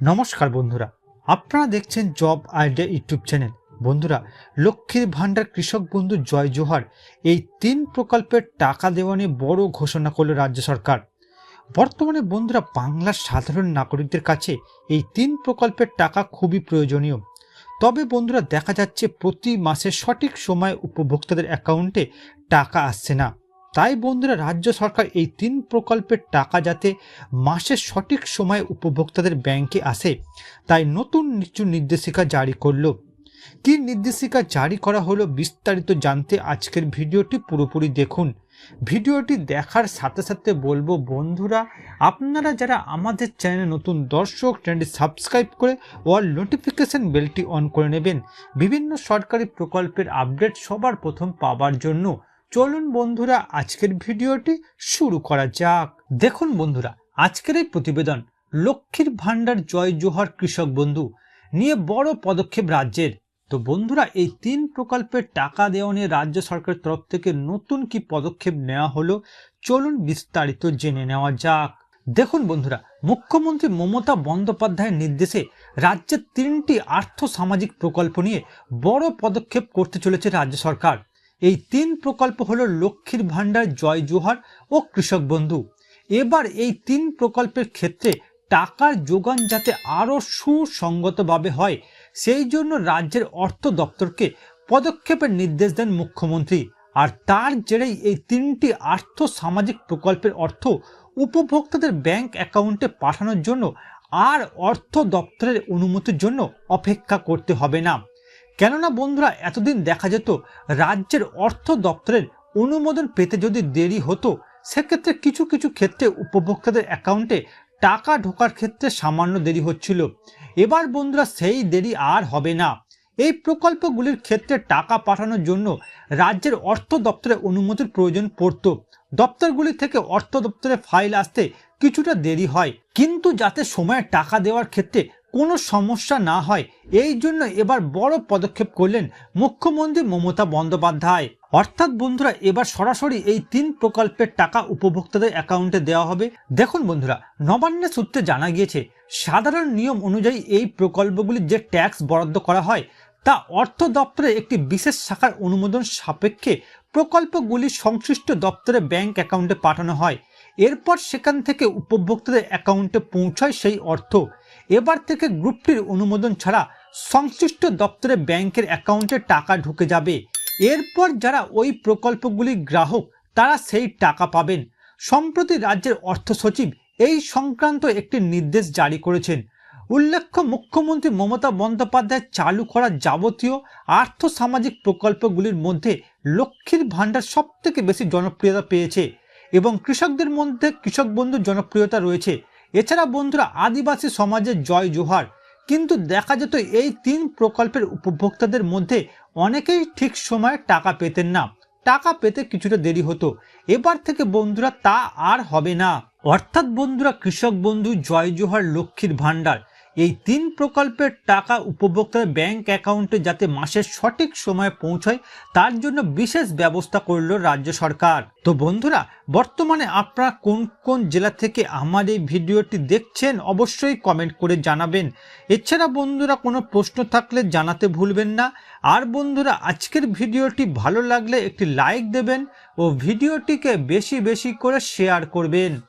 নমস্কার বন্ধুরা। আপনারা দেখছেন জব আইডিয়া ইউটিউব চ্যানেল। বন্ধুরা, লক্ষ্মীর ভাণ্ডার কৃষক বন্ধু জয় জোহার এই তিন প্রকল্পের টাকা দেওয়া নিয়ে বড় ঘোষণা করল রাজ্য সরকার। বর্তমানে বন্ধুরা, বাংলার সাধারণ নাগরিকদের কাছে এই তিন প্রকল্পের টাকা খুবই প্রয়োজনীয়। তবে বন্ধুরা, দেখা যাচ্ছে প্রতি মাসে সঠিক সময় উপভোক্তাদের অ্যাকাউন্টে টাকা আসছে না। তাই বন্ধুরা রাজ্য সরকার এই তিন প্রকল্পের টাকা যাতে মাসের সঠিক সময়ে উপভোক্তাদের ব্যাংকে আসে, তাই নতুন কিছু নির্দেশিকা জারি করল। কি নির্দেশিকা জারি করা হলো বিস্তারিত জানতে আজকের ভিডিওটি পুরোপুরি দেখুন। ভিডিওটি দেখার সাথে সাথে বলব বন্ধুরা, আপনারা যারা আমাদের চ্যানেলে নতুন দর্শক, চ্যানেলটি সাবস্ক্রাইব করে অল নোটিফিকেশন বেলটি অন করে নেবেন। বিভিন্ন সরকারি প্রকল্পের আপডেট সবার প্রথম পাওয়ার জন্য চলুন বন্ধুরা, আজকের ভিডিওটি শুরু করা যাক। দেখুন বন্ধুরা, আজকের এই প্রতিবেদন লক্ষ্মীর ভাণ্ডার জয় জোহার কৃষক বন্ধু নিয়ে বড় পদক্ষেপ রাজ্যের। তো বন্ধুরা, এই তিন প্রকল্পের টাকা দেওয়া নিয়ে রাজ্য সরকারের তরফ থেকে নতুন কি পদক্ষেপ নেওয়া হলো, চলুন বিস্তারিত জেনে নেওয়া যাক। দেখুন বন্ধুরা, মুখ্যমন্ত্রী মমতা বন্দ্যোপাধ্যায়ের নির্দেশে রাজ্যের তিনটি আর্থ সামাজিক প্রকল্প নিয়ে বড় পদক্ষেপ করতে চলেছে রাজ্য সরকার। এই তিন প্রকল্প হলো লক্ষ্মীর ভাণ্ডার, জয় জোহার ও কৃষক বন্ধু। এবার এই তিন প্রকল্পের ক্ষেত্রে টাকার যোগান যাতে আরও সুসঙ্গতভাবে হয়, সেই জন্য রাজ্যের অর্থ দপ্তরকে পদক্ষেপের নির্দেশ দেন মুখ্যমন্ত্রী। আর তার জেরেই এই তিনটি আর্থ সামাজিক প্রকল্পের অর্থ উপভোক্তাদের ব্যাংক অ্যাকাউন্টে পাঠানোর জন্য আর অর্থ দপ্তরের অনুমতির জন্য অপেক্ষা করতে হবে না। কেননা বন্ধুরা, এতদিন দেখা যেত রাজ্যের অর্থ দপ্তরের অনুমোদন পেতে যদি দেরি হতো, সেক্ষেত্রে কিছু কিছু ক্ষেত্রে উপভোক্তাদের অ্যাকাউন্টে টাকা ঢোকার ক্ষেত্রে সামান্য দেরি হচ্ছিল। এবার বন্ধুরা, সেই দেরি আর হবে না। এই প্রকল্পগুলির ক্ষেত্রে টাকা পাঠানোর জন্য রাজ্যের অর্থ দপ্তরের অনুমতির প্রয়োজন পড়ত। দপ্তরগুলি থেকে অর্থ দপ্তরে ফাইল আসতে কিছুটা দেরি হয়। কিন্তু যাতে সময়ে টাকা দেওয়ার ক্ষেত্রে কোনো সমস্যা না হয়। এই জন্য এবার বড় পদক্ষেপ করলেন মুখ্যমন্ত্রী মমতা বন্দ্যোপাধ্যায়। অর্থাৎ বন্ধুরা, এবার সরাসরি এই তিন প্রকল্পের টাকা উপভোক্তাদের অ্যাকাউন্টে দেওয়া হবে। দেখুন বন্ধুরা নবান্নের সূত্রে জানা গিয়েছে, সাধারণ নিয়ম অনুযায়ী এই প্রকল্পগুলির যে ট্যাক্স বরাদ্দ করা হয়, তা অর্থ দপ্তরে একটি বিশেষ শাখার অনুমোদন সাপেক্ষে প্রকল্পগুলি সংশ্লিষ্ট দপ্তরে ব্যাংক অ্যাকাউন্টে পাঠানো হয়। এরপর সেখান থেকে উপভোক্তাদের অ্যাকাউন্টে পৌঁছায় সেই অর্থ। এবার থেকে গ্রুপটির অনুমোদন ছাড়া সংশ্লিষ্ট দপ্তরে ব্যাংকের অ্যাকাউন্টে টাকা ঢুকে যাবে। এরপর যারা ওই প্রকল্পগুলির গ্রাহক, তারা সেই টাকা পাবেন। সম্প্রতি রাজ্যের অর্থ সচিব এই সংক্রান্ত একটি নির্দেশ জারি করেছেন। উল্লেখ্য, মুখ্যমন্ত্রী মমতা বন্দ্যোপাধ্যায় চালু করা যাবতীয় আর্থ সামাজিক প্রকল্পগুলির মধ্যে লক্ষ্মীর ভাণ্ডার সব থেকে বেশি জনপ্রিয়তা পেয়েছে এবং কৃষকদের মধ্যে কৃষক বন্ধুর জনপ্রিয়তা রয়েছে। এছাড়া বন্ধুরা আদিবাসী সমাজের জয় জোহার, কিন্তু দেখা যেত এই তিন প্রকল্পের উপভোক্তাদের মধ্যে অনেকেই ঠিক সময়ে টাকা পেতেন না। টাকা পেতে কিছুটা দেরি হতো। এবার থেকে বন্ধুরা তা আর হবে না। অর্থাৎ বন্ধুরা কৃষক বন্ধু জয় জোহার লক্ষ্মীর ভাণ্ডার। এই তিন প্রকল্পের টাকা উপভোক্তাদের ব্যাংক অ্যাকাউন্টে যাতে মাসের সঠিক সময়ে পৌঁছায়, তার জন্য বিশেষ ব্যবস্থা করল রাজ্য সরকার। তো বন্ধুরা, বর্তমানে আপনারা কোন কোন জেলা থেকে আমার এই ভিডিওটি দেখছেন অবশ্যই কমেন্ট করে জানাবেন। এছাড়া বন্ধুরা, কোনো প্রশ্ন থাকলে জানাতে ভুলবেন না। আর বন্ধুরা, আজকের ভিডিওটি ভালো লাগলে একটি লাইক দেবেন ও ভিডিওটিকে বেশি বেশি করে শেয়ার করবেন।